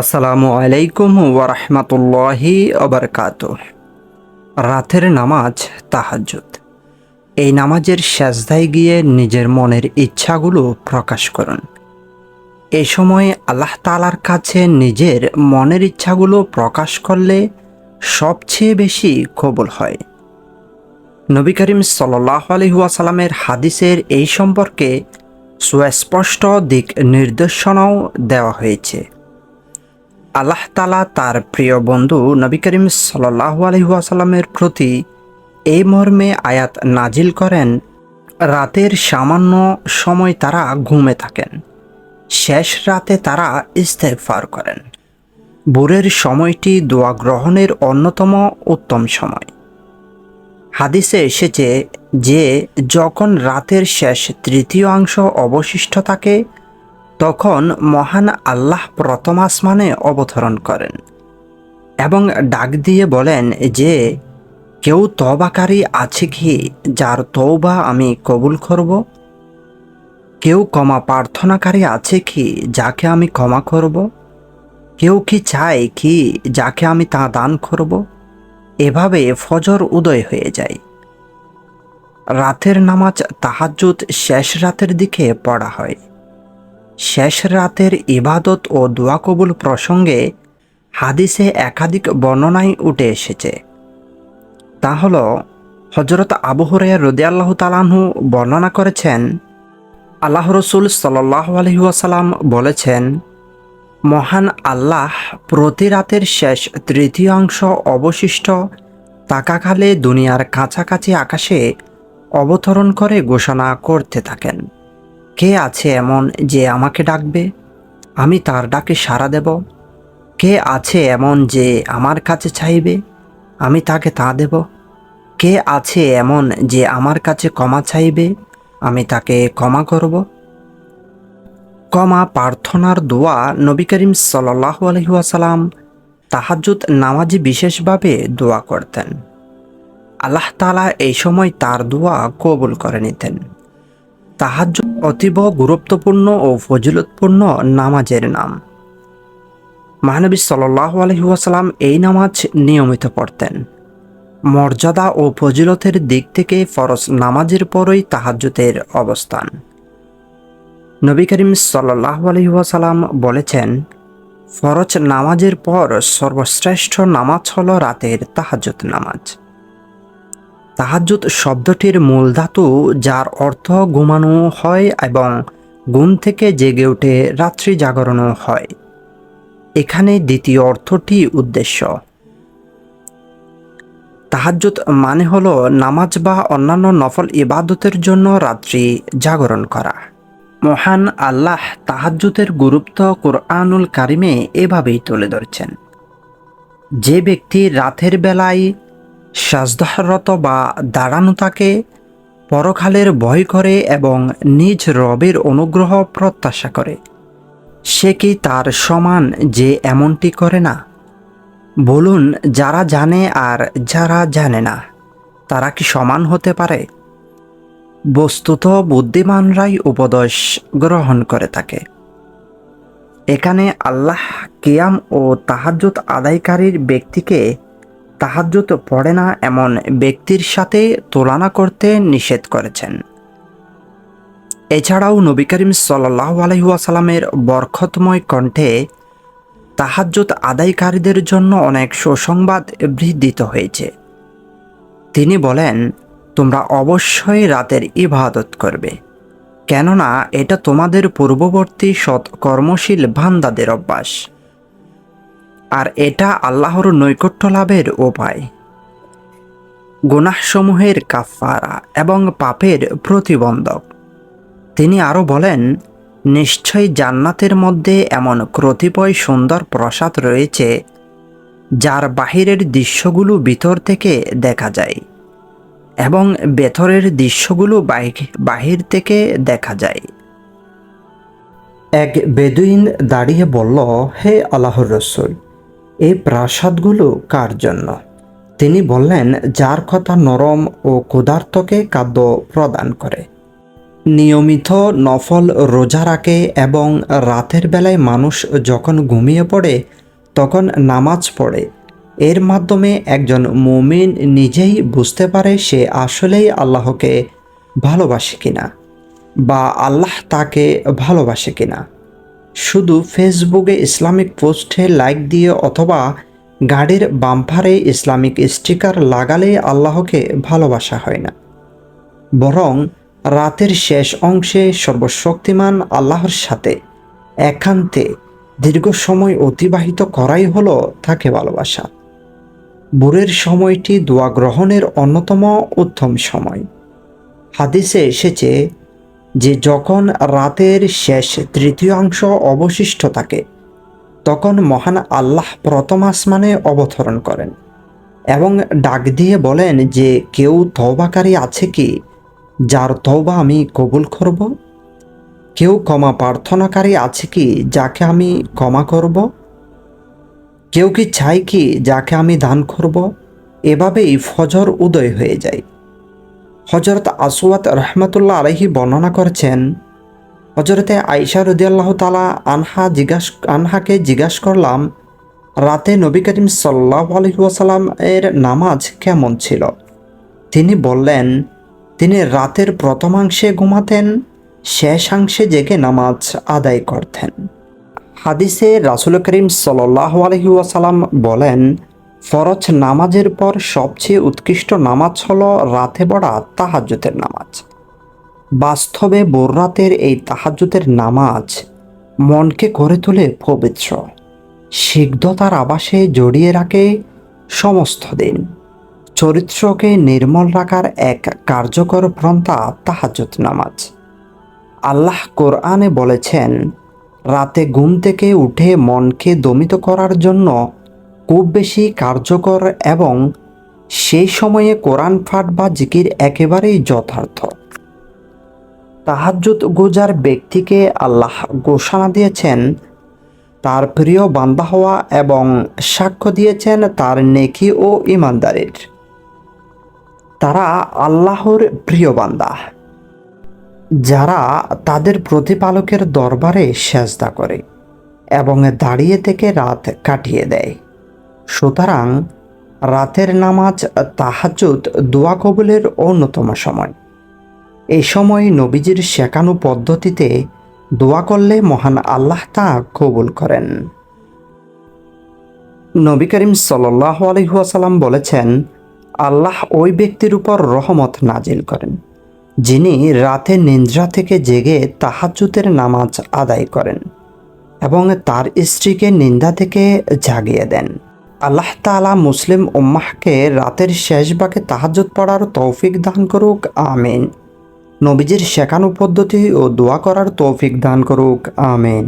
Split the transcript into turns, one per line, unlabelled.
আসসালামু আলাইকুম ওরহমতুল্লাহি অবরকাত রাতের নামাজ তাহাজ্জুদ। এই নামাজের সেজদায় গিয়ে নিজের মনের ইচ্ছাগুলো প্রকাশ করুন। এ সময় আল্লাহ তালার কাছে নিজের মনের ইচ্ছাগুলো প্রকাশ করলে সবচেয়ে বেশি কবুল হয়। নবী করিম সাল্লাহ আলহিহাসাল্লামের হাদিসের এই সম্পর্কে সুস্পষ্ট দিক নির্দেশনাও দেওয়া হয়েছে। আল্লাহ তালা তার প্রিয় বন্ধু নবী করিম সাল্লাহ আলহিহাসাল্লামের প্রতি এই মর্মে আয়াত নাজিল করেন, রাতের সামান্য সময় তারা ঘুমে থাকেন, শেষ রাতে তারা ইস্তেফার করেন। ভোরের সময়টি দোয়া গ্রহণের অন্যতম উত্তম সময়। হাদিসে এসেছে যে যখন রাতের শেষ তৃতীয় অংশ অবশিষ্ট থাকে তখন মহান আল্লাহ প্রথম আসমানে অবতরণ করেন এবং ডাক দিয়ে বলেন যে, কেউ তবাকারী আছে কি যার তৌবা আমি কবুল করব? কেউ ক্ষমা প্রার্থনাকারী আছে কি যাকে আমি ক্ষমা করব? কেউ কি চায় কি যাকে আমি তা দান করব? এভাবে ফজর উদয় হয়ে যায়। রাতের নামাজ তাহাজ্জুদ শেষ রাতের দিকে পড়া হয়। শেষ রাতের ইবাদত ও দোয়া কবুল প্রসঙ্গে হাদিসে একাধিক বর্ণনায় উঠে এসেছে। তা হল হজরত আবু হরিয়া রদি আল্লাহ তালাহু বর্ণনা করেছেন, আল্লাহ রসুল সাল্লাহ আলহিউসালাম বলেছেন, মহান আল্লাহ প্রতি রাতের শেষ তৃতীয়াংশ অবশিষ্ট তাকাকালে দুনিয়ার কাছাকাছি আকাশে অবতরণ করে ঘোষণা করতে থাকেন। কে আছে এমন যে আমাকে ডাকবে? আমি তার ডাকে সাড়া দেব। কে আছে এমন যে আমার কাছে চাইবে? আমি তাকে তা দেব। কে আছে এমন যে আমার কাছে ক্ষমা চাইবে? আমি তাকে ক্ষমা করব। ক্ষমা প্রার্থনার দোয়া নবী করিম সাল্লাহ আলহিহাসাল্লাম তাহাজুদ নামাজি বিশেষভাবে দোয়া করতেন। আল্লাহ তালা এই সময় তার দোয়া কবুল করে নিতেন। তাহাজ অতীব গুরুত্বপূর্ণ ও ফজিলতপূর্ণ নামাজের নাম। মহানবী সাল্লাহ আলহিহাসাল্লাম এই নামাজ নিয়মিত পড়তেন। মর্যাদা ও ফজিলতের দিক থেকে ফরজ নামাজের পরই তাহাজ্জুতের অবস্থান। নবী করিম সাল্লাহ আলহিহাসাল্লাম বলেছেন, ফরজ নামাজের পর সর্বশ্রেষ্ঠ নামাজ হল রাতের তাহাজ্জুত নামাজ। তাহাজ্জুদ শব্দটির মূল ধাতু, যার অর্থ ঘুমানো হয় এবং ঘুম থেকে জেগে উঠে রাত্রি জাগরণও হয়। এখানে দ্বিতীয় অর্থটি উদ্দেশ্য। তাহাজ্জুদ মানে হল নামাজ বা অন্যান্য নফল ইবাদতের জন্য রাত্রি জাগরণ করা। মহান আল্লাহ তাহাজ্জুদের গুরুত্ব কোরআনুল কারিমে এভাবেই তুলে ধরছেন। যে ব্যক্তি রাতের বেলায় সাজদাহরত বা দাঁড়ানো থাকে পরকালের ভয় করে এবং নিজ রবের অনুগ্রহ প্রত্যাশা করে। সে কি তার সমান যে এমনটি করে না? বলুন, যারা জানে আর যারা জানে না, তারা কি সমান হতে পারে? বস্তুত বুদ্ধিমানরাই উপদেশ গ্রহণ করে থাকে এখানে আল্লাহ কিয়াম ও তাহাজ্জুদ আদায়কারীর ব্যক্তিকে তাহাজ্জুদ পড়ে না এমন ব্যক্তির সাথে তুলনা করতে নিষেধ করেছেন। এছাড়াও নবী করিম সাল্লাহ আলহিহাসাল্লামের বরখতময় কণ্ঠে তাহাজ্জুদ আদায়কারীদের জন্য অনেক সুসংবাদ বৃদ্ধিত হয়েছে। তিনি বলেন, তোমরা অবশ্যই রাতের ইবাদত করবে, কেননা এটা তোমাদের পূর্ববর্তী সৎ কর্মশীল ভান্দাদের অভ্যাস। আর এটা আল্লাহর নৈকট্য লাভের উপায়। গুনাহসমূহের কাফারা এবং পাপের প্রতিবন্ধক। তিনি আরও বলেন, নিশ্চয়ই জান্নাতের মধ্যে এমন কতিপয় সুন্দর প্রসাদ রয়েছে, যার বাহিরের দৃশ্যগুলো ভিতর থেকে দেখা যায় এবং ভেতরের দৃশ্যগুলো বাহির থেকে দেখা যায়। এক বেদুইন দাঁড়িয়ে বলল, হে আল্লাহর রসুল এই প্রাসাদগুলো কার জন্য? তিনি বললেন, যার কথা নরম ও ক্ষুধার্তকে খাদ্য প্রদান করে। নিয়মিত নফল রোজা রাখে এবং রাতের বেলায় মানুষ যখন ঘুমিয়ে পড়ে, তখন নামাজ পড়ে। এর মাধ্যমে একজন মুমিন নিজেই বুঝতে পারে সে আসলেই আল্লাহকে ভালোবাসে কিনা বা আল্লাহ তাকে ভালোবাসে কিনা। শুধু ফেসবুকে ইসলামিক পোস্টে লাইক দিয়ে অথবা গাড়ির বাম্পারে ইসলামিক স্টিকার লাগালে আল্লাহকে ভালোবাসা হয় না। বরং রাতের শেষ অংশে সর্বশক্তিমান আল্লাহর সাথে একান্তে দীর্ঘ সময় অতিবাহিত করাই হলো তাকে ভালোবাসা। বুড়ের সময়টি দোয়া গ্রহণের অন্যতম উত্তম সময়। হাদিসে এসেছে যে যখন রাতের শেষ তৃতীয়াংশ অবশিষ্ট থাকে, তখন মহান আল্লাহ প্রথম আসমানে অবতরণ করেন এবং ডাক দিয়ে বলেন যে, কেউ তওবাকারী আছে কি, যার তওবা আমি কবুল করব? কেউ ক্ষমা প্রার্থনাকারী আছে কি, যাকে আমি ক্ষমা করব? কেউ কি চাই কি, যাকে আমি দান করব? এভাবেই ফজর উদয় হয়ে যায়। হজরত আসওয়াত রহমতুল্লাহ আলহি বর্ণনা করেছেন হজরতে আইসা রদিয়াল্লাহ তালা আনহা জিজ্ঞাস, আনহাকে জিজ্ঞাসা করলাম, রাতে নবী করিম সাল্লাহ আলহিউসালাম এর নামাজ কেমন ছিল? তিনি বললেন, তিনি রাতের প্রথমাংশে ঘুমাতেন শেষাংশে জেগে নামাজ আদায় করতেন। হাদিসে রাসুল করিম সাল্লাহ আলহিউসালাম বলেন ফরজ নামাজের পর সবচেয়ে উৎকৃষ্ট নামাজ হল রাতে পড়া তাহাজ্জুতের নামাজ। বাস্তবে বোররাতের এই তাহাজ্জুতের নামাজ মনকে করে তোলে পবিত্র। সিগ্ধতার আবাসে জড়িয়ে রাখে সমস্ত দিন। চরিত্রকে নির্মল রাখার এক কার্যকর প্রন্থা তাহাজ্জুত নামাজ। আল্লাহ কোরআনে বলেছেন, রাতে ঘুম থেকে উঠে মনকে দমিত করার জন্য খুব বেশি কার্যকর এবং সেই সময়ে কোরআন পাঠ বা জিকির একেবারেই যথার্থ। তাহাজ্জুদ গুজার ব্যক্তিকে আল্লাহ ঘোষণা দিয়েছেন, তার প্রিয় বান্দা হওয়া এবং সাক্ষ্য দিয়েছেন তার নেকি ও ইমানদারির। তারা আল্লাহর প্রিয় বান্দা। যারা তাদের প্রতিপালকের দরবারে সেজদা করে এবং দাঁড়িয়ে থেকে রাত কাটিয়ে দেয়। সুতরাং রাতের নামাজ তাহাজুদ দোয়া কবুলের অন্যতম সময়। এই সময় নবীজির শেখানো পদ্ধতিতে দোয়া করলে মহান আল্লাহ তা কবুল করেন। নবী করিম সাল্লাহ আলহিহাসাল্লাম বলেছেন, আল্লাহ ওই ব্যক্তির উপর রহমত নাজিল করেন, যিনি রাতে নিন্দ্রা থেকে জেগে তাহাজুতের নামাজ আদায় করেন এবং তার স্ত্রীকে নিন্দা থেকে জাগিয়ে দেন। আল্লাহ তালা মুসলিম উম্মাহকে রাতের শেষ বাকে তাহাজত পড়ার তৌফিক দান করুক, আমিন। নবীজির শেখানো পদ্ধতি ও দোয়া করার তৌফিক দান করুক, আমিন।